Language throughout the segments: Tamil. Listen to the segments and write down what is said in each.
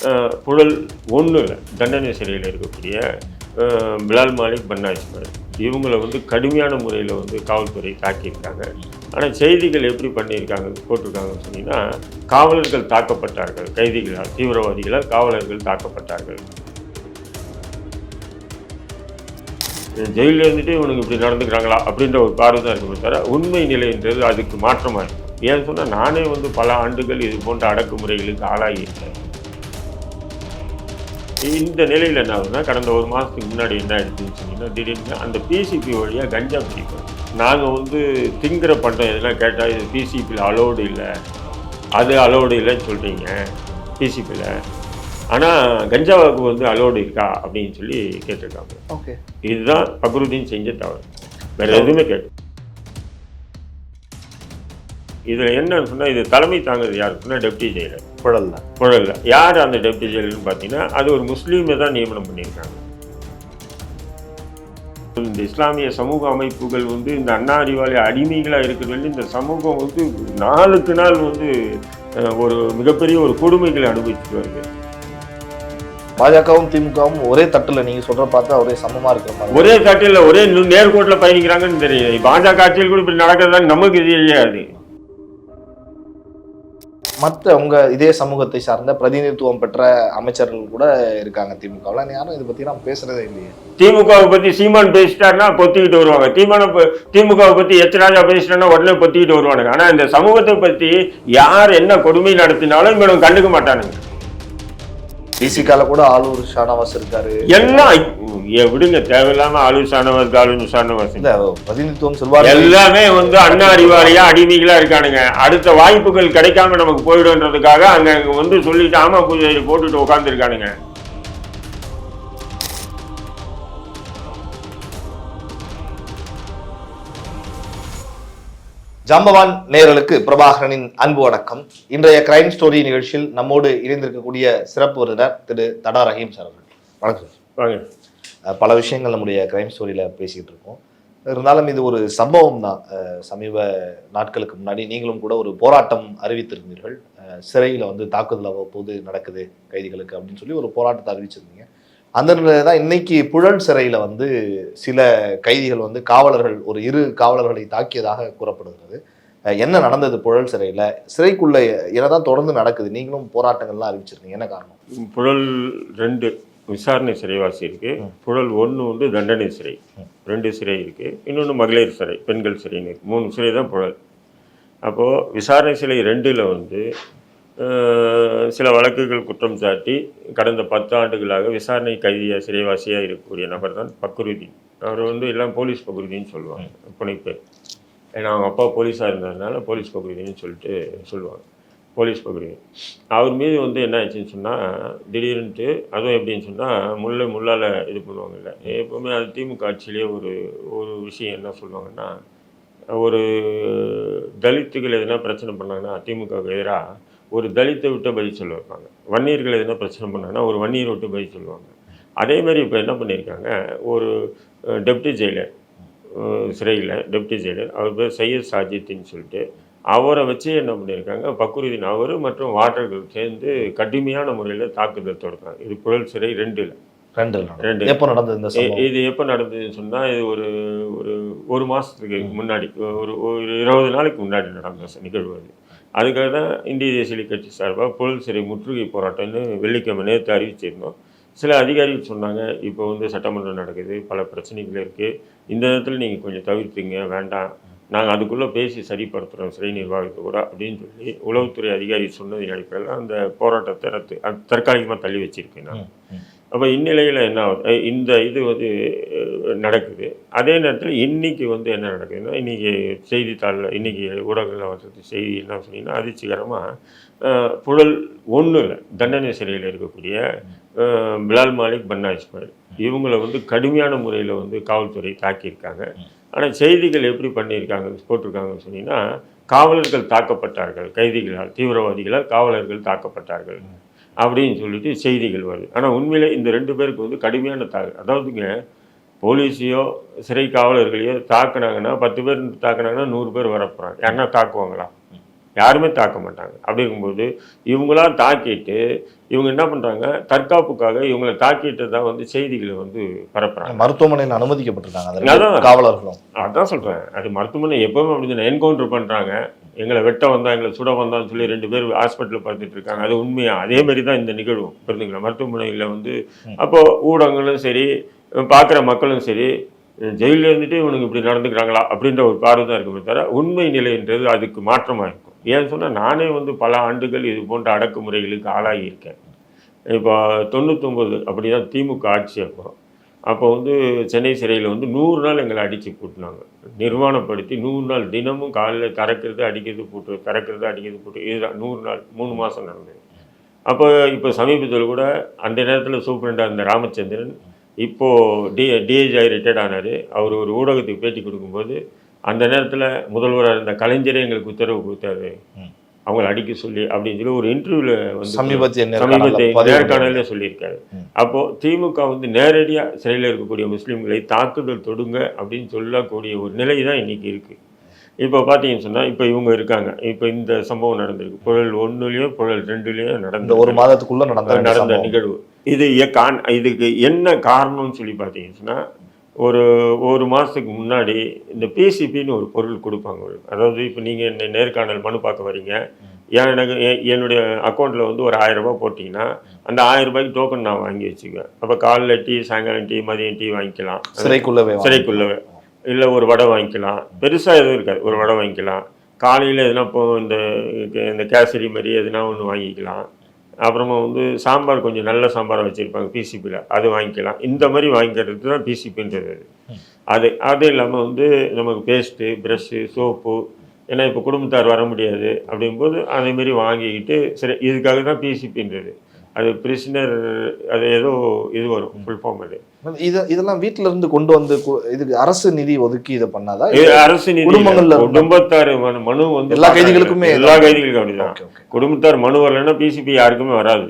அஹ், புழல் ஒன்றில் தண்டனை சிறையில் இருக்கக்கூடிய பிலால் மாலிக் பன்னாஜ்மர் இவங்களை வந்து கடுமையான முறையில் வந்து காவல்துறை தாக்கியிருக்காங்க. ஆனால் செய்திகள் எப்படி பண்ணியிருக்காங்க போட்டிருக்காங்கன்னு சொன்னீங்கன்னா காவலர்கள் தாக்கப்பட்டார்கள் கைதிகளால் தீவிரவாதிகளால் காவலர்கள் தாக்கப்பட்டார்கள். ஜெயிலில் இருந்துட்டு இவனுக்கு இப்படி நடந்துக்கிறாங்களா அப்படின்ற ஒரு பார்வை தான் இருக்குமே தவிர உண்மை நிலைன்றது அதுக்கு மாற்றமாக இருக்கும் ஏன்னு சொன்னால் நானே வந்து பல ஆண்டுகள் இது போன்ற அடக்குமுறைகளுக்கு ஆளாகியிருக்கேன் இந்த நிலையில் என்ன ஆகுதுன்னா கடந்த ஒரு மாதத்துக்கு முன்னாடி என்ன ஆயிடுச்சுன்னு சொன்னீங்கன்னா திடீர்னு அந்த பிசிபி வழியாக கஞ்சா பிடிக்கும் நாங்கள் வந்து திங்கிற பண்டம் எதுனா கேட்டால் இது பிசிபியில் அலோடு இல்லை. அது அலோடு இல்லைன்னு சொல்கிறீங்க பிசிபியில் ஆனால் கஞ்சாவுக்கு வந்து அலோடு இருக்கா அப்படின்னு சொல்லி கேட்டிருக்காங்க. ஓகே. இதுதான் அக்ருதீன் செஞ்ச தவறு. வேற எதுவுமே கேட்டு இதில் என்னன்னு சொன்னால் இது தலைமை தாங்குறது யாருக்குன்னா டெப்டி ஜெயிலர் புழல் தான் குழல்ல யார் அந்த டெப்டி ஜெயிலர்னு பார்த்தீங்கன்னா அது ஒரு முஸ்லீமை தான் நியமனம் பண்ணியிருக்காங்க. இந்த இஸ்லாமிய சமூக அமைப்புகள் வந்து இந்த அண்ணா அறிவாலி அடிமைகளாக இருக்கிறதுல இந்த சமூகம் வந்து நாளுக்கு நாள் வந்து ஒரு மிகப்பெரிய ஒரு கொடுமைகளை அனுபவிச்சுட்டு வருது. பாஜகவும் திமுகவும் ஒரே தட்டுல நீங்க சொல்ற பார்த்தா ஒரே சமமா இருக்கிற ஒரே தட்டில் ஒரே நேர்கோட்டில் பயணிக்கிறாங்கன்னு தெரியும் பாஜக ஆட்சியில் கூட இப்படி நடக்கிறதா நமக்கு தெரியாது. மற்ற உங்கள் இதே சமூகத்தை சார்ந்த பிரதிநிதித்துவம் பெற்ற அமைச்சர்கள் கூட இருக்காங்க திமுகவில். யாரும் இதை பற்றி நான் பேசுறதே இல்லையே. திமுகவை பற்றி சீமான் பேசிட்டாருன்னா பொத்திக்கிட்டு வருவாங்க. தீமான திமுகவை பற்றி எச் ராஜா பேசிட்டாருன்னா உடனே பொத்திக்கிட்டு வருவானுங்க. ஆனால் இந்த சமூகத்தை பற்றி யார் என்ன கொடுமை நடத்தினாலும் இவனும் கண்டுக்க மாட்டானுங்க. பிசிகால கூட ஆளூர் ஷானவாஸ் இருக்காரு. எல்லாம் விடுங்க தேவையில்லாம ஆளு சாணவாஸ் காலு சாணவாஸ் இந்த பிரதிநிதித்துவம் சொல்வார்கள். எல்லாமே வந்து அண்ணா அறிவாளியா அடிமைகளா இருக்கானுங்க. அடுத்த வாய்ப்புகள் கிடைக்காம நமக்கு போயிடும்ன்றதுக்காக அங்க வந்து சொல்லிட்டு ஆமா பூஜை போட்டுட்டு உட்கார்ந்து ஜாம்பவான் நேயர்களுக்கு பிரபாகரனின் அன்பு வணக்கம். இன்றைய கிரைம் ஸ்டோரி நிகழ்ச்சியில் நம்மோடு இணைந்திருக்கக்கூடிய சிறப்பு விருந்தினர் திரு தடா ரஹீம் சார் அவர்கள். வணக்கம் பல விஷயங்கள் நம்முடைய கிரைம் ஸ்டோரியில பேசிக்கிட்டு இருக்கோம். இருந்தாலும் இது ஒரு சம்பவம் தான். சமீப நாட்களுக்கு முன்னாடி நீங்களும் கூட ஒரு போராட்டம் அறிவித்திருந்தீர்கள். சிறையில வந்து தாக்குதல் அவ்வப்போது நடக்குது கைதிகளுக்கு அப்படின்னு சொல்லி ஒரு போராட்டத்தை அறிவிச்சிருந்தீங்க. அந்த நிலையில தான் இன்னைக்கு புழல் சிறையில வந்து சில கைதிகள் வந்து காவலர்கள் ஒரு இரு காவலர்களை தாக்கியதாக கூறப்படுகிறது. என்ன நடந்தது புழல் சிறையில? சிறைக்குள்ள என்னதான் தொடர்ந்து நடக்குது? நீங்களும் போராட்டங்கள்லாம் அறிவிச்சிருக்கீங்க. என்ன காரணம்? புழல் ரெண்டு விசாரணை சிறைவாசி இருக்கு. ம். புழல் ஒன்று வந்து தண்டனை சிறை. ரெண்டு சிறை இருக்கு. இன்னொன்று மகளிர் சிறை பெண்கள் சிறைன்னு இருக்கு. மூணு சிறை தான் புழல். அப்போது விசாரணை சிறை ரெண்டில் வந்து சில வழக்குகள் குற்றம் சாட்டி கடந்த பத்து ஆண்டுகளாக விசாரணை கைதியாக சிறைவாசியாக இருக்கக்கூடிய நபர் தான் பக்ருதீன் அவர் வந்து எல்லாம் போலீஸ் பக்ருதீன்னு சொல்லுவாங்க புனைப்பு ஏன்னா அவங்க அப்பா போலீஸாக இருந்ததுனால போலீஸ் பக்ருதீன்னு சொல்லிட்டு சொல்லுவாங்க போலீஸ் பகுதி அவர் மீது வந்து என்ன ஆச்சுன்னு சொன்னால் திடீர்னுட்டு அதுவும் எப்படின்னு சொன்னால் முள்ளை முள்ளால் இது பண்ணுவாங்கல்ல. எப்போவுமே அது திமுக ஆட்சியிலேயே ஒரு ஒரு விஷயம் என்ன சொல்லுவாங்கன்னா ஒரு தலித்துகள் எதுனா பிரச்சனை பண்ணாங்கன்னா திமுகவுக்கு எதிராக ஒரு தலித்தை விட்டு பதில் சொல்ல வைப்பாங்க வன்னியர்கள் எதுனா பிரச்சனை பண்ணாங்கன்னா ஒரு வன்னியரை விட்டு பதில் சொல்லுவாங்க. அதே மாதிரி இப்போ என்ன பண்ணியிருக்காங்க? ஒரு டெப்டி ஜெயிலர் சிறையில் டெப்டி ஜெயிலர் அவர் பேர் சையத் சாஜித்தின்னு சொல்லிட்டு அவரை வச்சு என்ன பண்ணியிருக்காங்க? பக்ருதீன் அவர் மற்றும் வாட்டர்கள் சேர்ந்து கடுமையான முறையில் தாக்குதல் தொடுத்தாங்க. இது புழல் சிறை ரெண்டில். ரெண்டு. எப்போ நடந்தது இது எப்போ நடந்ததுன்னு சொன்னால் இது ஒரு ஒரு ஒரு மாதத்துக்கு முன்னாடி ஒரு ஒரு இருபது நாளைக்கு முன்னாடி நடந்த நிகழ்வு அது. அதுக்காக தான் இந்திய தேசிய கட்சி சார்பாக பொருள் சிறை முற்றுகை போராட்டம்னு வெள்ளிக்கிழமை நேற்று அறிவிச்சிருந்தோம். சில அதிகாரிகள் சொன்னாங்க இப்போ வந்து சட்டமன்றம் நடக்குது பல பிரச்சனைகள் இருக்குது இந்த நேரத்தில் நீங்கள் கொஞ்சம் தவிர்த்துங்க வேண்டாம். நாங்கள் அதுக்குள்ளே பேசி சரிப்படுத்துகிறோம் சிறை நிர்வாகத்தை கூட அப்படின்னு சொல்லி உளவுத்துறை அதிகாரி சொன்னது அடிப்படையில் அந்த போராட்டத்தை ரத்து தற்காலிகமாக தள்ளி வச்சிருக்கேன் நான். அப்போ இந்நிலையில் என்ன ஆகுது? இந்த இது வந்து நடக்குது. அதே நேரத்தில் இன்னைக்கு வந்து என்ன நடக்குதுன்னா இன்றைக்கி செய்தித்தாளில் இன்றைக்கி ஊடகங்களில் வர்றது செய்தி என்ன சொன்னீங்கன்னா அதிர்ச்சிகரமாக புழல் ஒன்றும் இல்லை. தண்டனை சிறையில் இருக்கக்கூடிய பிலால் மாலிக் பன்னா இஸ்மாயில் இவங்களை வந்து கடுமையான முறையில் வந்து காவல்துறை தாக்கியிருக்காங்க. ஆனால் செய்திகள் எப்படி பண்ணியிருக்காங்க போட்டிருக்காங்கன்னு சொன்னீங்கன்னா காவலர்கள் தாக்கப்பட்டார்கள். கைதிகளால் தீவிரவாதிகளால் காவலர்கள் தாக்கப்பட்டார்கள். அப்படின்னு சொல்லிட்டு செய்திகள் வருது. ஆனால் உண்மையிலே இந்த ரெண்டு பேருக்கு வந்து கடுமையான தா அதாவதுங்க போலீஸையோ சிறை காவலர்களையோ தாக்குனாங்கன்னா பத்து பேர் தாக்குனாங்கன்னா நூறு பேர் வரப்போகிறாங்க யாருன்னா தாக்குவாங்களா? யாருமே தாக்க மாட்டாங்க. அப்படி இருக்கும்போது இவங்களாம் தாக்கிட்டு இவங்க என்ன பண்ணுறாங்க தற்காப்புக்காக இவங்களை தாக்கிட்டு தான் வந்து செய்திகளை வந்து பரப்புறாங்க. மருத்துவமனையில் அனுமதிக்கப்பட்டிருக்காங்க. அதான். காவலர்களும். அதான் சொல்கிறேன் அது மருத்துவமனை எப்பவுமே அப்படி என்கவுண்டர் பண்ணுறாங்க எங்களை வெட்ட வந்தா எங்களை சுட வந்தான்னு சொல்லி ரெண்டு பேர் ஹாஸ்பிட்டலில் பார்த்துட்டு இருக்காங்க. அது உண்மையா? அதே மாதிரி தான் இந்த நிகழ்வும். புரிஞ்சுங்களா? மருத்துவமனையில் வந்து அப்போ ஊடகங்களும் சரி பார்க்குற மக்களும் சரி ஜெயிலில் இருந்துட்டு இவனுக்கு இப்படி நடந்துக்கிறாங்களா? அப்படின்ற ஒரு பார்வை தான் இருக்குமே தவிர உண்மை நிலைன்றது அதுக்கு மாற்றமாக இருக்கும். ஏன்னு சொன்னால் நானே வந்து பல ஆண்டுகள் இது போன்ற அடக்குமுறைகளுக்கு ஆளாகி இருக்கேன். இப்போ தொண்ணூத்தொம்பது அப்படி தான் திமுக ஆட்சி அப்போ. அப்போ வந்து சென்னை சிறையில் வந்து நூறு நாள் எங்களை அடித்து பூட்டினாங்க. நிர்வாணப்படுத்தி நூறு நாள் தினமும் காலையில் திறக்கிறது அடிக்கிறது பூட்டு திறக்கிறது அடிக்கிறது பூட்டு இதுதான் நூறு நாள் மூணு மாதம் நடந்தது. அப்போ இப்போ சமீபத்தில் கூட அந்த நேரத்தில் சூப்பரண்டாக இருந்த ராமச்சந்திரன் இப்போது டி டிஏஜி ரிட்டையர்ட் ஆனார். அவர் ஒரு ஊடகத்துக்கு பேட்டி கொடுக்கும்போது அந்த நேரத்தில் முதல்வராக இருந்த கலைஞரே எங்களுக்கு உத்தரவு கொடுத்தாரு. அவங்கள அடிக்க சொல்லி அப்படின்னு சொல்லி ஒரு இன்டர்வியூவில் வந்து சமீபத்திய சமீபத்தை நேர்காணல்ல சொல்லியிருக்காரு. ம். அப்போ திமுக வந்து நேரடியா சிறையில் இருக்கக்கூடிய முஸ்லீம்களை தாக்குதல் தொடுங்க அப்படின்னு சொல்லக்கூடிய ஒரு நிலை தான் இன்னைக்கு இருக்கு. இப்போ பார்த்தீங்கன்னு சொன்னா இப்போ இவங்க இருக்காங்க. இப்போ இந்த சம்பவம் நடந்திருக்கு. புழல் ஒன்றுலேயும் புழல் ரெண்டுலேயும் இந்த நடந்த ஒரு மாதத்துக்குள்ள நடந்த நடந்த. நிகழ்வு. இது கான் இதுக்கு என்ன காரணம்னு சொல்லி பார்த்தீங்கன்னு சொன்னா ஒரு ஒரு மாதத்துக்கு முன்னாடி இந்த பிசிபின்னு ஒரு பொருள் கொடுப்பாங்க. அதாவது இப்போ நீங்கள் என்ன நேர்காணல் மனு பார்க்க வரீங்க. ஏன் எனக்கு என்னுடைய அக்கௌண்ட்டில் வந்து ஒரு ஆயிரம் ரூபாய் போட்டிங்கன்னா அந்த ஆயிரம் ரூபாய்க்கு டோக்கன் நான் வாங்கி வச்சுக்குவேன். அப்போ காலைல டீ சாயங்காலம் டீ மதியம் டீ வாங்கிக்கலாம். சிறைக்குள்ளவே வாங்க. சிறைக்குள்ள இல்லை ஒரு வடை வாங்கிக்கலாம். பெருசாக எதுவும் இருக்காது. ஒரு வடை வாங்கிக்கலாம். காலையில் எதுனா இப்போ இந்த இந்த கேசரி மாதிரி எதுனா ஒன்று வாங்கிக்கலாம். அப்புறமா வந்து சாம்பார் கொஞ்சம் நல்ல சாம்பாரை வச்சுருப்பாங்க பிசிபியில் அது வாங்கிக்கலாம். இந்த மாதிரி வாங்கிக்கிறது தான் பிசிபின்றது அது அது இல்லாமல் வந்து நமக்கு பேஸ்ட்டு ப்ரஷ்ஷு சோப்பு ஏன்னா இப்போ குடும்பத்தார் வர முடியாது அப்படிங்கும்போது அதேமாரி வாங்கிக்கிட்டு சரி இதுக்காக தான் பிசிபின்றது அது பிரிசினர் அது ஏதோ இது வரும் ஃபுல் ஃபார்ம் அது. இது இதெல்லாம் வீட்ல இருந்து கொண்டு வந்து இதுக்கு அரசு நிதி ஒதுக்கி இதை பண்ணாதா? இது அரசு நிதி குடும்பங்கள்ல குடும்பத்தார் மனு- வந்து எல்லா கைதிகளுக்குமே எல்லா கைதிகளுக்கும் அப்படிதான். குடும்பத்தார் மனு வரலைன்னா பிசிபி யாருக்குமே வராது.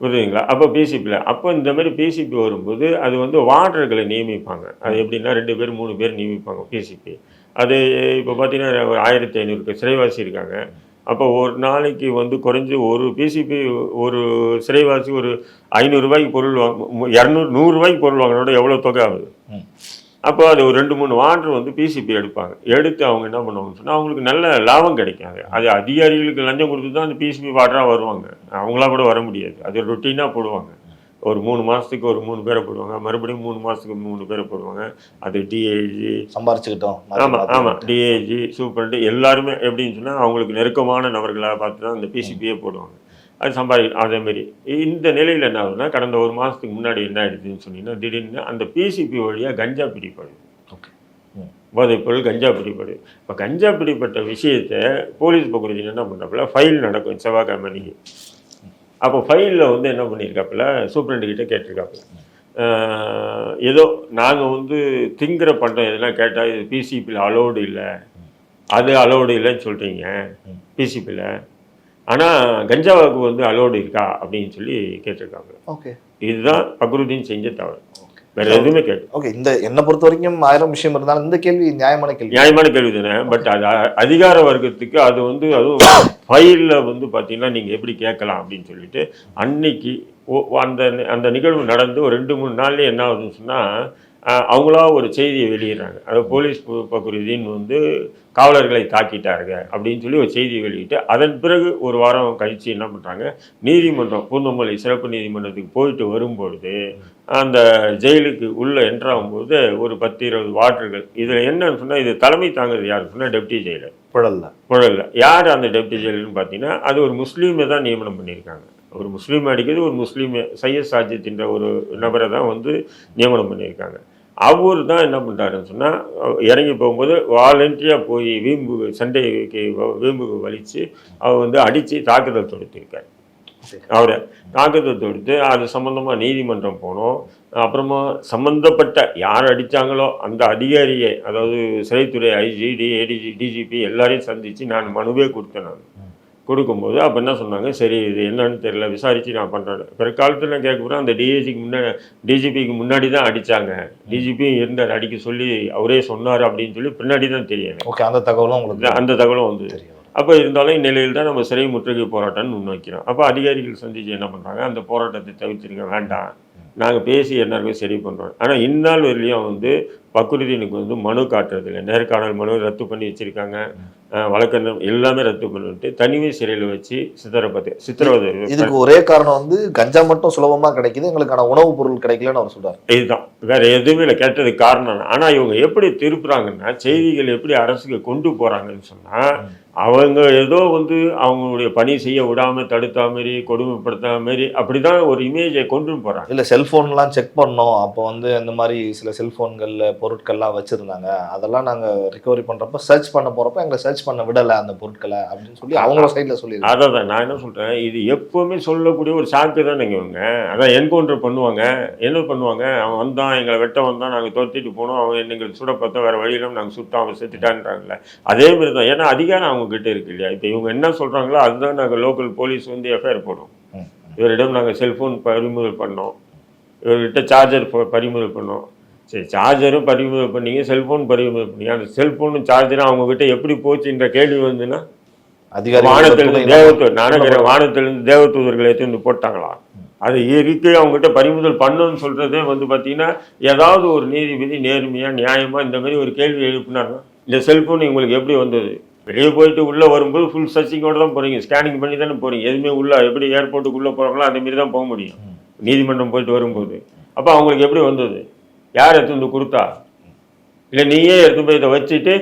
புரியுதுங்களா? அப்போ பிசிபியில் அப்போ இந்த மாதிரி பிசிபி வரும்போது அது வந்து வார்டர்களை நியமிப்பாங்க. அது எப்படின்னா ரெண்டு பேர் மூணு பேர் நியமிப்பாங்க பிசிபி அது இப்போ பார்த்தீங்கன்னா ஒரு ஆயிரத்தி ஐநூறுக்கு சிறைவாசி இருக்காங்க. அப்போ ஒரு நாளைக்கு வந்து குறைஞ்சு ஒரு பிசிபி ஒரு சிறைவாசி ஒரு ஐநூறுரூவாய்க்கு பொருள் வாங்க இரநூறு நூறுரூவாய்க்கு பொருள் வாங்கினோட எவ்வளோ தொகை ஆகுது. அப்போ அது ஒரு ரெண்டு மூணு வாட்டர் வந்து பிசிபி எடுப்பாங்க. எடுத்து அவங்க என்ன பண்ணுவாங்கன்னு சொன்னால் அவங்களுக்கு நல்ல லாபம் கிடைக்கும் அது அது அதிகாரிகளுக்கு லஞ்சம் கொடுத்து தான் அந்த பிசிபி வாட்டராக வருவாங்க. அவங்களா கூட வர முடியாது. அது ரொட்டீனாக போடுவாங்க. ஒரு மூணு மாதத்துக்கு ஒரு மூணு பேரை போடுவாங்க. மறுபடியும் மூணு மாதத்துக்கு மூணு பேரை போடுவாங்க. அது டிஏஜி சம்பாரிச்சுக்கிட்டோம். ஆமாம். ஆமாம் டிஏஜி சூப்பரண்ட் எல்லாருமே எப்படின்னு சொன்னால் அவங்களுக்கு நெருக்கமான நபர்களாக பார்த்து தான் அந்த பிசிபியே போடுவாங்க. அது சம்பாதி அதேமாரி இந்த நிலையில் என்ன ஆகுதுன்னா கடந்த ஒரு மாதத்துக்கு முன்னாடி என்ன ஆயிடுச்சுன்னு சொன்னீங்கன்னா திடீர்னு அந்த பிசிபி வழியாக கஞ்சா பிடிப்படுது ஓகே. போதைப்பொருள் கஞ்சா பிடிப்படுது இப்போ கஞ்சா பிடிப்பட்ட விஷயத்தை போலீஸ் பகுதியில் என்ன பண்ணுறாப்புல ஃபைல் நடக்கும். செவ்வாய்க்கிழமை அன்னைக்கு. அப்போ ஃபைலில் வந்து என்ன பண்ணியிருக்காப்புல சூப்பரண்ட் கிட்ட கேட்டிருக்காப்புல ஏதோ நாங்கள் வந்து திங்கிற பண்டம் எதுனா கேட்டால் இது பிசிபியில் அலோடு இல்லை அது அலோடு இல்லைன்னு சொல்கிறீங்க. பிசிபியில் ஆனால் கஞ்சாவுக்கு வந்து அலோடு இருக்கா அப்படின்னு சொல்லி கேட்டிருக்காங்க ஓகே இதுதான் பக்ருதீன் செஞ்ச தவறு. வேற எதுவுமே கேட்டு ஓகே இந்த என்னை பொறுத்த வரைக்கும் ஆயிரம் விஷயம் இருந்தாலும் இந்த கேள்வி நியாயமான கேள்வி. நியாயமான கேள்வி தானே? பட் அது அதிகார வர்க்கத்துக்கு அது வந்து அதுவும் ஃபைலில் வந்து பார்த்தீங்கன்னா நீங்கள் எப்படி கேட்கலாம் அப்படின்னு சொல்லிட்டு அன்னைக்கு அந்த அந்த நிகழ்வு நடந்து ஒரு ரெண்டு மூணு நாள்லயே என்ன ஆகுதுன்னு சொன்னால் அவங்களா ஒரு செய்தியை வெளியிடுறாங்க. அது போலீஸ் பு- பகுதியின் வந்து காவலர்களை தாக்கிட்டாருங்க அப்படின்னு சொல்லி ஒரு செய்தியை வெளியிட்டு அதன் பிறகு ஒரு வாரம் கழித்து என்ன பண்ணுறாங்க நீதிமன்றம் பூந்தமல்லி சிறப்பு நீதிமன்றத்துக்கு போயிட்டு வரும்பொழுது அந்த ஜெயிலுக்கு உள்ளே என்ட்ராகும்போது ஒரு பத்து இருபது வாட்டர்கள் இதில் என்னன்னு சொன்னால் இது தலைமை தாங்குறது யார் சொன்னால் டெப்டி ஜெயிலர். புழல்ல. புழல்ல. யார் அந்த டெப்டி ஜெயிலர்னு பார்த்தீங்கன்னா அது ஒரு முஸ்லீமை தான் நியமனம் பண்ணியிருக்காங்க. ஒரு முஸ்லீம் அடிக்கிறது ஒரு முஸ்லீம் சையத் சாஜித்ன்ற ஒரு நபரை தான் வந்து நியமனம் பண்ணியிருக்காங்க. அவர் தான் என்ன பண்ணுறாருன்னு சொன்னால் இறங்கி போகும்போது வாலண்டியாக போய் வீம்பு சண்டைக்கு வ- வீம்புக்கு வலித்து அவர் வந்து அடித்து தாக்குதல் தொடுத்திருக்காரு. அவரை தாக்குதல் தொடுத்து அது சம்மந்தமாக நீதிமன்றம் போனோம். அப்புறமா சம்மந்தப்பட்ட யார் அடித்தாங்களோ அந்த அதிகாரியை அதாவது சிறைத்துறை ஐஜி டி ஏடிஜி டிஜிபி எல்லாரையும் சந்தித்து நான் மனுவே கொடுத்தேன் நான். கொடுக்கும்போது அப்போ என்ன சொன்னாங்க? சரி இது என்னன்னு தெரியல விசாரித்து நான் பண்ணுறேன் பிற்காலத்தில் நான் கேட்க போகிறேன் அந்த டிஏஜிக்கு முன்னாடி டிஜிபிக்கு முன்னாடி தான் அடித்தாங்க டிஜிபியும் இருந்தார் அடிக்க சொல்லி அவரே சொன்னார் அப்படின்னு சொல்லி பின்னாடி தான் தெரியும். ஓகே அந்த தகவலும் உங்களுக்கு அந்த தகவலும் வந்து தெரியும். அப்போ இருந்தாலும் இந்நிலையில் தான் நம்ம சிறை முற்றுகை போராட்டம்னு முன்வைக்கிறோம். அப்போ அதிகாரிகள் சந்திச்சு என்ன பண்ணுறாங்க அந்த போராட்டத்தை தவிர்த்திருக்க வேண்டாம். நாங்கள் பேசி எல்லாருமே சரி பண்ணுறோம் ஆனால் இந்நாள் வரையிலையும் வந்து பக்ருதீனுக்கு வந்து மனு காட்டுறதில்ல நேர்காணல் மனு ரத்து பண்ணி வச்சுருக்காங்க. வழக்கறிஞர் எல்லாமே ரத்து பண்ணிட்டு தனிமை சிறையில் வச்சு சித்திரப்பத்து சித்திரவதை இதுக்கு ஒரே காரணம் வந்து கஞ்சா மட்டும் சுலபமா கிடைக்குது எங்களுக்கான உணவுப் பொருள் கிடைக்கலன்னு அவர் சொல்றாரு. இதுதான். வேற எதுவுமே இல்லை கேட்டதுக்கு காரணம் இல்லை. ஆனா இவங்க எப்படி திருப்புறாங்கன்னா செய்திகள் எப்படி அரசுக்கு கொண்டு போறாங்கன்னு சொன்னா அவங்க ஏதோ வந்து அவங்களுடைய பணி செய்ய விடாம தடுத்தா மாதிரி கொடுமைப்படுத்தாத மாதிரி அப்படிதான் ஒரு இமேஜை கொண்டு போறாங்க. இல்ல செல்போன்லாம் செக் பண்ணோம். அப்போ வந்து இந்த மாதிரி சில செல்போன்கள்ல பொருட்கள்லாம் வச்சிருந்தாங்க. அதெல்லாம் நாங்க ரிகவரி பண்றப்ப சர்ச் பண்ண போறப்ப எங்களை சர்ச் பண்ண விடல அந்த பொருட்களை அப்படின்னு சொல்லி அவங்களோட சைட்ல சொல்லியிருக்காங்க. அதான் நான் என்ன சொல்றேன் இது எப்பவுமே சொல்லக்கூடிய ஒரு சாக்கு தான் இவங்க. அதான் என்கவுண்டர் பண்ணுவாங்க. என்ன பண்ணுவாங்க? அவன் வந்தான் எங்களை வெட்ட வந்தான் நாங்கள் துரத்திட்டு போனோம். அவன் எங்களுக்கு சுட பார்த்தோம் வேற வழியிலும் நாங்கள் சுட்டோம் அவன் செத்துட்டான்றாங்கல்ல. அதே மாதிரி தான் ஏன்னா அதிகாரம் அவங்க கிட்ட இருக்கு இல்லையா? இப்போ இவங்க என்ன சொல்றாங்களோ அதுதான் நாங்கள் லோக்கல் போலீஸ் வந்து எஃப்ஐஆர் போடுவோம் ம். இவரிடம் நாங்கள் செல்போன் பறிமுதல் பண்ணோம். இவர்கிட்ட சார்ஜர் பறிமுதல் பண்ணோம். சரி சார்ஜரும் பறிமுதல் பண்ணீங்க செல்போன் பறிமுதல் பண்ணீங்க. அந்த செல்போனும் சார்ஜரும் அவங்க கிட்ட எப்படி போச்சுன்ற கேள்வி வந்துன்னா வானத்திலிருந்து அதிகாரி தேவதூர் நானகிற வானத்திலிருந்து தேவதூதர்களை எடுத்து வந்து போட்டாங்களா? அது இருக்கு அவங்ககிட்ட பறிமுதல் பண்ணணும்னு சொல்றதே வந்து பார்த்தீங்கன்னா ஏதாவது ஒரு நீதிபதி நேர்மையா நியாயமா இந்த மாதிரி ஒரு கேள்வி எழுப்பினாங்க இந்த செல்போன் உங்களுக்கு எப்படி வந்தது? வெளியே போயிட்டு உள்ள வரும்போது ஃபுல் சர்ச்சிங்கோட தான் போறீங்க ஸ்கேனிங் பண்ணி தானே போறீங்க. எதுவுமே உள்ள எப்படி ஏர்போர்ட்டுக்குள்ள போறாங்களோ அதே மாதிரி தான் போக முடியும். நீதிமன்றம் போயிட்டு வரும்போது. அப்போ அவங்களுக்கு எப்படி வந்தது? யார் எடுத்து வந்து கொடுத்தா? இல்லை நீயே எடுத்து போய் இதை வச்சுட்டு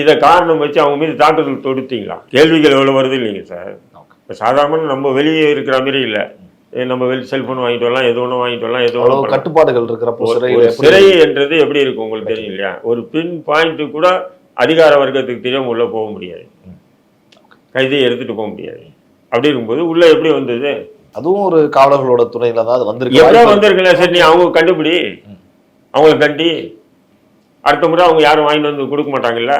இதை காரணம் வச்சு அவங்க மீது தாக்குதல் தொடுத்தீங்களா? கேள்விகள் எவ்வளோ வருது இல்லைங்க சார் இப்போ சாதாரண நம்ம வெளியே இருக்கிற மாதிரி இல்லை. நம்ம வெளி செல்ஃபோன் வாங்கிட்டு வரலாம் எது ஒன்று வாங்கிட்டு வரலாம் எது ஒன்று கட்டுப்பாடுகள் இருக்கிறப்போ சிறை என்றது எப்படி இருக்கும் உங்களுக்கு தெரியும் இல்லையா? ஒரு பின் பாயிண்ட் கூட அதிகார வர்க்கத்துக்கு தெரியாம உள்ள போக முடியாது. கைதியை எடுத்துட்டு போக முடியாது. அப்படி இருக்கும்போது உள்ள எப்படி வந்தது? அதுவும் ஒரு காவலர்களோட துணையில தான் அது வந்திருக்கு எவ்வளோ வந்திருக்கல சரி நீ அவங்க கண்டுபிடி. அவங்கள கண்டி அடுத்த முறை அவங்க யாரும் வாங்கிட்டு வந்து கொடுக்க மாட்டாங்கல்ல?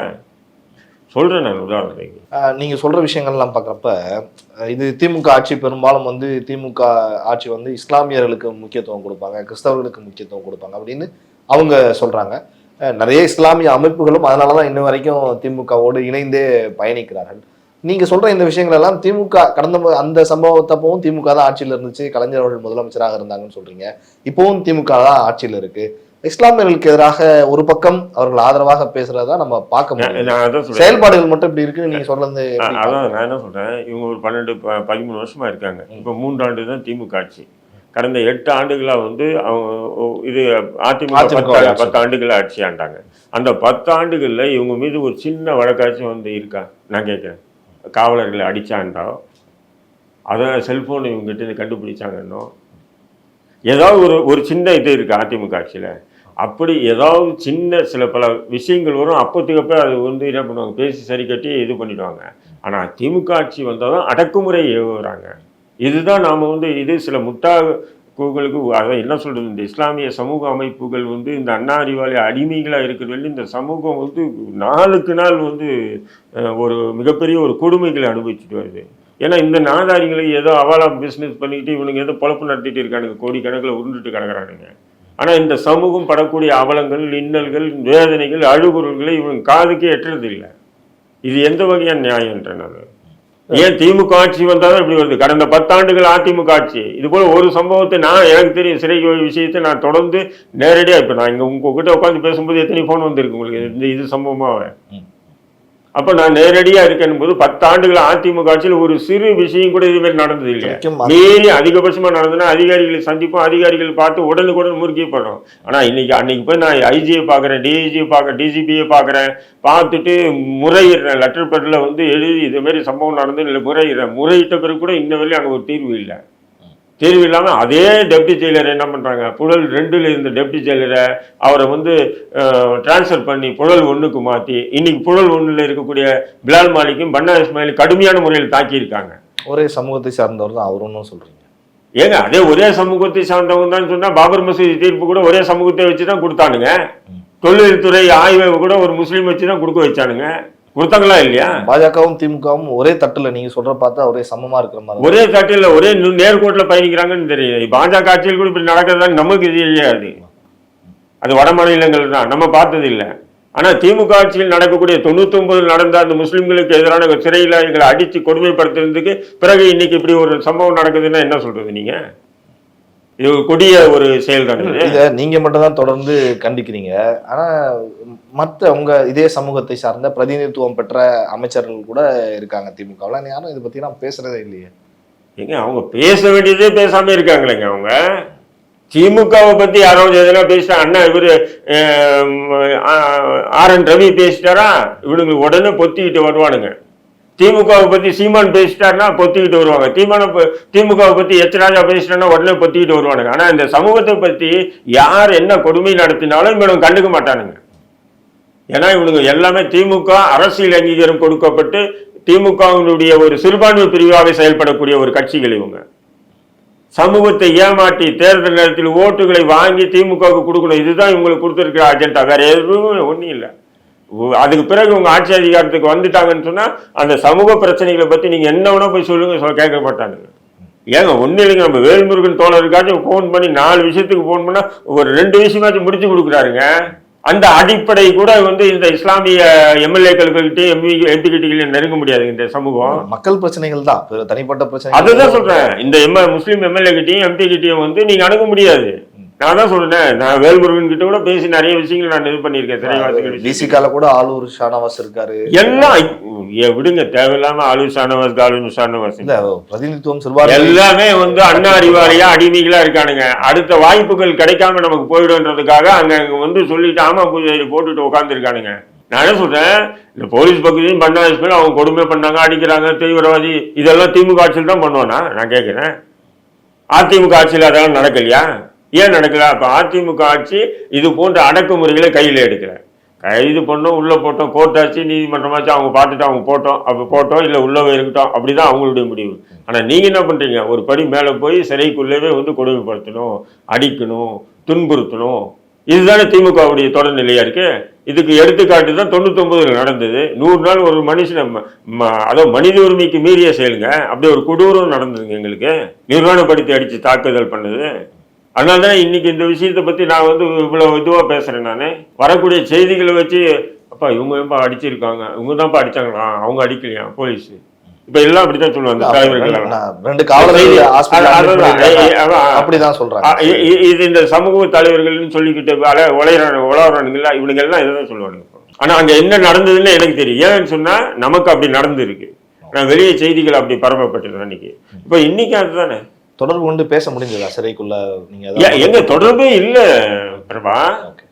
சொல்றேன் நான் உதாரணத்துக்கு. ஆஹ் நீங்க சொல்ற விஷயங்கள்லாம் பார்க்குறப்ப இது திமுக ஆட்சி பெரும்பாலும் வந்து திமுக ஆட்சி வந்து இஸ்லாமியர்களுக்கு முக்கியத்துவம் கொடுப்பாங்க கிறிஸ்தவர்களுக்கு முக்கியத்துவம் கொடுப்பாங்க அப்படின்னு அவங்க சொல்றாங்க. நிறைய இஸ்லாமிய அமைப்புகளும் அதனால தான் இன்ன வரைக்கும் திமுகவோடு இணைந்தே பயணிக்கிறார்கள். நீங்க சொல்ற இந்த விஷயங்கள் எல்லாம் திமுக கடந்த அந்த சம்பவத்தப்பவும் திமுக தான் ஆட்சியில் இருந்துச்சு கலைஞர் அவர்கள் முதலமைச்சராக இருந்தாங்கன்னு சொல்றீங்க. இப்பவும் திமுக தான் ஆட்சியில் இருக்கு. இஸ்லாமியர்களுக்கு எதிராக ஒரு பக்கம் அவர்கள் ஆதரவாக பேசுறதா நம்ம பார்க்க முடியும். செயல்பாடுகள் மட்டும் இப்படி இருக்குன்னு நீங்க சொல்றது அதான் நான் என்ன சொல்றேன் இவங்க ஒரு பன்னெண்டு பதிமூணு வருஷமா இருக்காங்க. இப்போ மூன்றாண்டு தான் திமுக ஆட்சி. கடந்த எட்டு ஆண்டுகளா வந்து அவங்க இது அதிமுக பத்து ஆட்சி. பத்து ஆண்டுகள் ஆட்சி ஆண்டாங்க. அந்த பத்து ஆண்டுகள்ல இவங்க மீது ஒரு சின்ன வழக்காச்சும் வந்து இருக்கா? நான் கேட்குறேன். காவலர்களை அடிச்சாண்டா? அதை செல்போன் இவங்க கிட்ட இருந்து கண்டுபிடிச்சாங்கன்னோ ஏதாவது ஒரு ஒரு சின்ன இது இருக்கு அதிமுக ஆட்சியில். அப்படி ஏதாவது சின்ன சில பல விஷயங்கள் வரும். அப்போத்துக்கு அப்போ அது வந்து என்ன பண்ணுவாங்க? பேசி சரி கட்டி இது பண்ணிடுவாங்க. ஆனால் திமுக ஆட்சி வந்தால் தான் அடக்குமுறை ஏவுகிறாங்க இதுதான் நாம் வந்து இது சில முட்டா கூகளுக்கு அதான் என்ன சொல்கிறது இந்த இஸ்லாமிய சமூக அமைப்புகள் வந்து இந்த அண்ணா அறிவாளி அடிமைகளாக இருக்கிறதுல இந்த சமூகம் வந்து நாளுக்கு நாள் வந்து ஒரு மிகப்பெரிய ஒரு கொடுமைகளை அனுபவிச்சுட்டு வருது. ஏன்னா இந்த நாதாரிகளை ஏதோ அவாலா பிஸ்னஸ் பண்ணிக்கிட்டு இவனுங்க ஏதோ பொழப்பு நடத்திட்டு இருக்கானுங்க. கோடி கணக்கில் உருண்டுட்டு கிடக்குறானுங்க. ஆனால் இந்த சமூகம் படக்கூடிய அவலங்கள் இன்னல்கள் வேதனைகள் அழுகுறல்களை இவன் காதுக்கே எட்டுறது இல்லை இது எந்த வகையான நியாயம்ன்ற நான் ஏன் திமுக ஆட்சி வந்தாலும் இப்படி வருது? கடந்த பத்தாண்டுகள் அதிமுக ஆட்சி. இது போல ஒரு சம்பவத்தை நான் எனக்கு தெரியும் சிறை விஷயத்தை நான் தொடர்ந்து நேரடியாக இப்போ நான் இங்கே உங்ககிட்ட உட்காந்து பேசும்போது எத்தனை ஃபோன் வந்திருக்கு உங்களுக்கு. இந்த இது சம்பவமாக அப்போ நான் நேரடியாக இருக்கேன் போது பத்தாண்டுகள் அதிமுக ஆட்சியில் ஒரு சிறு விஷயம் கூட இதுமாரி நடந்தது இல்லையா? மீறி அதிகபட்சமா நடந்ததுன்னா அதிகாரிகளை சந்திப்போம் அதிகாரிகள் பார்த்து உடனுக்குடன் முறுக்கிப்படுறோம் ஆனா இன்னைக்கு அன்னைக்கு போய் நான் ஐஜியை பார்க்குறேன் டிஐஜியை பார்க்குறேன் டிஜிபியை பார்க்குறேன் பார்த்துட்டு முறையிடுறேன். லெட்டர் பேரில் வந்து எழுதி இது மாதிரி சம்பவம் நடந்து இல்லை முறையிடுறேன். முறையிட்ட பிறகு கூட இன்ன வரையும் அங்கே ஒரு தீர்வு இல்லை. தீர்வு இல்லாமல் அதே டெப்டி ஜெயிலர் என்ன பண்ணுறாங்க புழல் ரெண்டில் இருந்த டெப்டி ஜெயிலரை அவரை வந்து டிரான்ஸ்ஃபர் பண்ணி புழல் ஒன்றுக்கு மாற்றி இன்னைக்கு புழல் ஒன்றில் இருக்கக்கூடிய பிலால் மாலிக்கும் பன்னா இஸ்மாயில் கடுமையான முறையில் தாக்கியிருக்காங்க. ஒரே சமூகத்தை சார்ந்தவர் தான் அவரும் சொல்றீங்க. ஏங்க அதே ஒரே சமூகத்தை சார்ந்தவங்க தான் சொன்னா பாபர் மசூதி தீர்ப்பு கூட ஒரே சமூகத்தை வச்சு தான் கொடுத்தானுங்க தொழில்துறை ஆய்வை கூட ஒரு முஸ்லீம் வச்சு தான் கொடுக்க வச்சானுங்க. கொடுத்தாங்களா இல்லையா? பாஜகவும் திமுகவும் ஒரே தட்டுல நீங்க சொல்ற பார்த்தா ஒரே சமமா இருக்கிற மாதிரி. ஒரே தட்டில் ஒரே நேர்கோட்டில் பயணிக்கிறாங்கன்னு தெரியும் பாஜக ஆட்சியில் கூட இப்படி நடக்கிறதா நமக்கு தெரியாது அது. வட மாநிலங்கள் தான். நம்ம பார்த்தது இல்லை. ஆனா திமுக ஆட்சியில் நடக்கக்கூடிய தொண்ணூத்தி நடந்த அந்த முஸ்லிம்களுக்கு எதிரான சிறையில் எங்களை அடித்து கொடுமைப்படுத்துறதுக்கு பிறகு இன்னைக்கு இப்படி ஒரு சம்பவம் நடக்குதுன்னா என்ன சொல்றது நீங்க? இது கொடிய ஒரு செயல் தானே இது? இதை நீங்க மட்டும் தான் தொடர்ந்து கண்டிக்கிறீங்க. ஆனா மத்த உங்க இதே சமூகத்தை சார்ந்த பிரதிநிதித்துவம் பெற்ற அமைச்சர்கள் கூட இருக்காங்க திமுகவில். யாரும் இதை பத்தி நான் பேசுறதே இல்லையே. ஏங்க அவங்க பேச வேண்டியதே பேசாம இருக்காங்களேங்க அவங்க. திமுகவை பத்தி யாராவது எதனா பேசிட்டா அண்ணா இவரு ஆர் என் ரவி பேசிட்டாரா? இவனுங்க உடனே பொத்திக்கிட்டு வருவானுங்க. திமுகவை பத்தி சீமான் பேசிட்டாருன்னா பொத்திக்கிட்டு வருவாங்க. தீமான திமுகவை பத்தி எச் ராஜா பேசிட்டாருன்னா உடனே பொத்திக்கிட்டு வருவானுங்க. ஆனா இந்த சமூகத்தை பத்தி யார் என்ன கொடுமை நடத்தினாலும் இவனுங்க கண்டுக்க மாட்டானுங்க. ஏன்னா இவனுங்க எல்லாமே திமுக அரசியல் அங்கீகாரம் கொடுக்கப்பட்டு திமுகவினுடைய ஒரு சிறுபான்மை பிரிவாக செயல்படக்கூடிய ஒரு கட்சிகள் இவங்க. சமூகத்தை ஏமாற்றி தேர்தல் நேரத்தில் ஓட்டுகளை வாங்கி திமுகவுக்கு கொடுக்கணும். இதுதான் இவங்களுக்கு கொடுத்துருக்கிற அஜெண்டா வேற எதுவும் ஒன்றும் இல்லை. அதுக்கு பிறகு உங்க ஆட்சி அதிகாரத்துக்கு வந்துட்டாங்கன்னு சொன்னா அந்த சமூக பிரச்சனைகளை பத்தி நீங்க என்ன வேணா போய் சொல்லுங்க சொல்ல கேட்க மாட்டானுங்க ஏங்க ஒன்றும் இல்லைங்க நம்ம வேல்முருகன் தோழருக்காச்சும் ஃபோன் பண்ணி நாலு விஷயத்துக்கு ஃபோன் பண்ணா ஒரு ரெண்டு விஷயமாச்சும் முடிச்சு கொடுக்குறாருங்க. அந்த அடிப்படை கூட வந்து இந்த இஸ்லாமிய எம்எல்ஏக்களுக்கிட்டே எம்பி எம்பி கிட்ட நெருங்க முடியாது இந்த சமூகம். மக்கள் பிரச்சனைகள் தான் தனிப்பட்ட பிரச்சனை அதுதான் சொல்றேன். இந்த எம் முஸ்லீம் எம்எல்ஏ கிட்டையும் எம்பி கிட்டையும் வந்து நீங்க அணுக முடியாது. நான் தான் சொல்றேன் நான் வேல்முருகன் கிட்ட கூட பேசி நிறைய விஷயங்களை நான் இது பண்ணியிருக்கேன் சிறைவாசிகள் விஷயம். டிசிகால கூட ஆளூர் ஷானவாஸ் இருக்காரு. எல்லாம் விடுங்க தேவையில்லாம ஆளு ஷானவாஸ் காலு ஷானவாஸ். இல்ல பிரதிநிதித்துவம் சிறுபான்மை எல்லாமே வந்து அண்ணா அறிவாளியா அடிமைகளா இருக்கானுங்க. அடுத்த வாய்ப்புகள் கிடைக்காம நமக்கு போயிடும்ன்றதுக்காக அங்க வந்து சொல்லிட்டு ஆமா பூஜை போட்டுட்டு உட்காந்துருக்கானுங்க நான் என்ன சொல்றேன் இந்த போலீஸ் பகுதியும் பண்ணாத பேர் அவங்க கொடுமை பண்ணாங்க அடிக்கிறாங்க தீவிரவாதி இதெல்லாம் திமுக ஆட்சியில் தான் பண்ணுவானா நான் கேட்கிறேன். அதிமுக ஆட்சியில் அதெல்லாம் நடக்கலையா? ஏன் நடக்கல அப்ப அதிமுக ஆட்சி இது போன்ற அடக்குமுறைகளை கையில் எடுக்கிறேன் கைது பண்ணோம் உள்ள போட்டோம் கோர்ட்டாச்சு நீதிமன்றமாச்சு அவங்க பார்த்துட்டு அவங்க போட்டோம் அப்போ போட்டோம் இல்லை உள்ளவே இருக்கட்டும் அப்படிதான் அவங்களுடைய முடிவு. ஆனா நீங்க என்ன பண்றீங்க? ஒரு படி மேல போய் சிறைக்குள்ளவே வந்து கொடுமைப்படுத்தணும் அடிக்கணும் துன்புறுத்தணும். இதுதானே திமுகவுடைய தொடர்நிலையாக இருக்குது இருக்கு? இதுக்கு எடுத்துக்காட்டு தான் தொண்ணூத்தொன்பதுல நடந்தது. நூறு நாள் ஒரு மனுஷனை ம- ம- அதாவது மனித உரிமைக்கு மீறிய செயலுங்க. அப்படி ஒரு கொடூரம் நடந்ததுங்க எங்களுக்கு. நிர்வாணப்படுத்தி அடிச்சு தாக்குதல் பண்ணது. அதனால தான் இன்னைக்கு இந்த விஷயத்தை பத்தி நான் வந்து இவ்வளவு இதுவா பேசுறேன் நான். வரக்கூடிய செய்திகளை வச்சு அப்பா இவங்க ஏன்பா அடிச்சிருக்காங்க? இவங்க தான்ப்பா அடிச்சாங்களா? அவங்க அடிக்கலையா? போலீஸ். இப்ப எல்லாம் அப்படித்தான் சொல்லுவாங்க இந்த தலைவர்கள் ரெண்டு. அப்படிதான் இ- இது இந்த சமூக தலைவர்கள்னு சொல்லிக்கிட்டு அல உழையிறானு உழவுறானுங்களா இவனுங்க எல்லாம் இதான் சொல்லுவானுங்க. ஆனா அங்க என்ன நடந்ததுன்னு எனக்கு தெரியும். ஏன்னு சொன்னா நமக்கு அப்படி நடந்திருக்கு. நான் வெளியே செய்திகள் அப்படி பரப்பப்பட்டது அன்னைக்கு. இப்ப இன்னைக்கு அதுதானே. தொடர்பு கொண்டு பேச முடிஞ்சதா? சிறைக்குள்ள நீங்க எங்க தொடர்பே இல்ல பிரபா.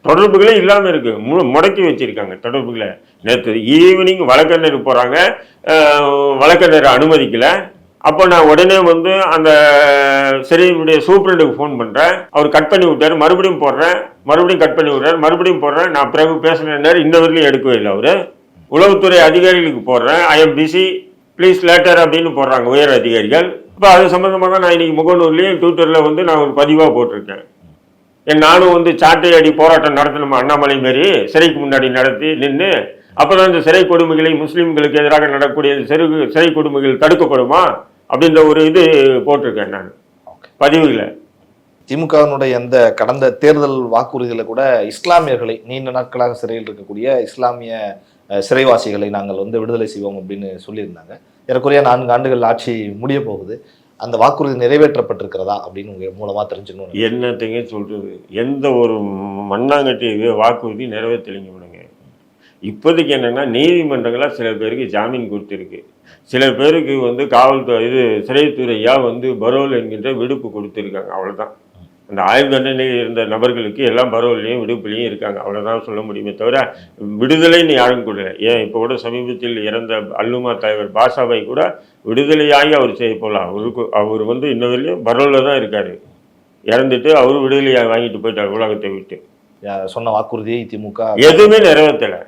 தொடர்புகளே இல்லாம இருக்கு. முடக்கி வச்சிருக்காங்க தொடர்புகளை. நேற்று ஈவினிங் வழக்கறிஞர் போறாங்க. வழக்கறிஞர் அனுமதிக்கல. அப்போ நான் உடனே வந்து அந்த சிறையினுடைய சூப்பரண்டுக்கு ஃபோன் பண்றேன். அவர் கட் பண்ணி விட்டாரு. மறுபடியும் போடுறேன். மறுபடியும் கட் பண்ணி விடுறாரு. மறுபடியும் போடுறேன். நான் பிறகு நேரம் இன்ன வரையிலும் எடுக்கவே இல்லை அவரு. உளவுத்துறை அதிகாரிகளுக்கு போடுறேன். I am busy please later அப்படின்னு போடுறாங்க உயர் அதிகாரிகள். இப்போ அது சம்பந்தமாக நான் இன்னைக்கு முகநூர்லேயும் ட்விட்டரில் வந்து நான் ஒரு பதிவாக போட்டிருக்கேன். என் நானும் வந்து சாட்டை அடி போராட்டம் நடத்தணுமா அண்ணாமலை மாரி சிறைக்கு முன்னாடி நடத்தி நின்று அப்பதான் இந்த சிறை கொடுமைகளை முஸ்லீம்களுக்கு எதிராக நடக்கக்கூடிய சிறு சிறை கொடுமைகள் தடுக்கப்படுமா? அப்படின்ற ஒரு இது போட்டிருக்கேன் நான். பதிவுகளை. திமுகவினுடைய அந்த கடந்த தேர்தல் வாக்குறுதிகளை கூட இஸ்லாமியர்களை நீண்ட நாட்களாக சிறையில் இருக்கக்கூடிய இஸ்லாமிய சிறைவாசிகளை நாங்கள் வந்து விடுதலை செய்வோம் அப்படின்னு சொல்லியிருந்தாங்க. ஏறக்குறைய நான்கு ஆண்டுகள் ஆட்சி முடிய போகுது. அந்த வாக்குறுதி நிறைவேற்றப்பட்டிருக்கிறதா அப்படின்னு உங்க மூலமா தெரிஞ்சுக்கணும் என்னத்தைங்க சொல்றது? எந்த ஒரு மண்ணாங்கட்டி வாக்குறுதி நிறைவேற்றலைங்க விடுங்க இப்போதைக்கு என்னன்னா நீதிமன்றங்களா சில பேருக்கு ஜாமீன் கொடுத்துருக்கு. சில பேருக்கு வந்து காவல்துறை இது சிறைத்துறையா வந்து பரோல் என்கின்ற விடுப்பு கொடுத்துருக்காங்க. அவ்வளவுதான். அந்த ஆயுள் தண்டனை இருந்த நபர்களுக்கு எல்லாம் பரோல்லையும் விடுப்புலையும் இருக்காங்க. அவ்வளவுதான் சொல்ல முடியுமே தவிர விடுதலைன்னு யாரும் கொடுக்கல ஏன் இப்போ கூட சமீபத்தில் இறந்த அல்லுமா தலைவர் பாஷாபாய் கூட விடுதலையாகி அவர் செய்ய போகலாம் அவருக்கு அவர் வந்து இன்ன வரையிலும் பரோலில் தான் இருக்காரு. இறந்துட்டு அவரு விடுதலையை வாங்கிட்டு போயிட்டார் உலகத்தை விட்டு. சொன்ன வாக்குறுதியை திமுக எதுவுமே நிறைவேற்றலை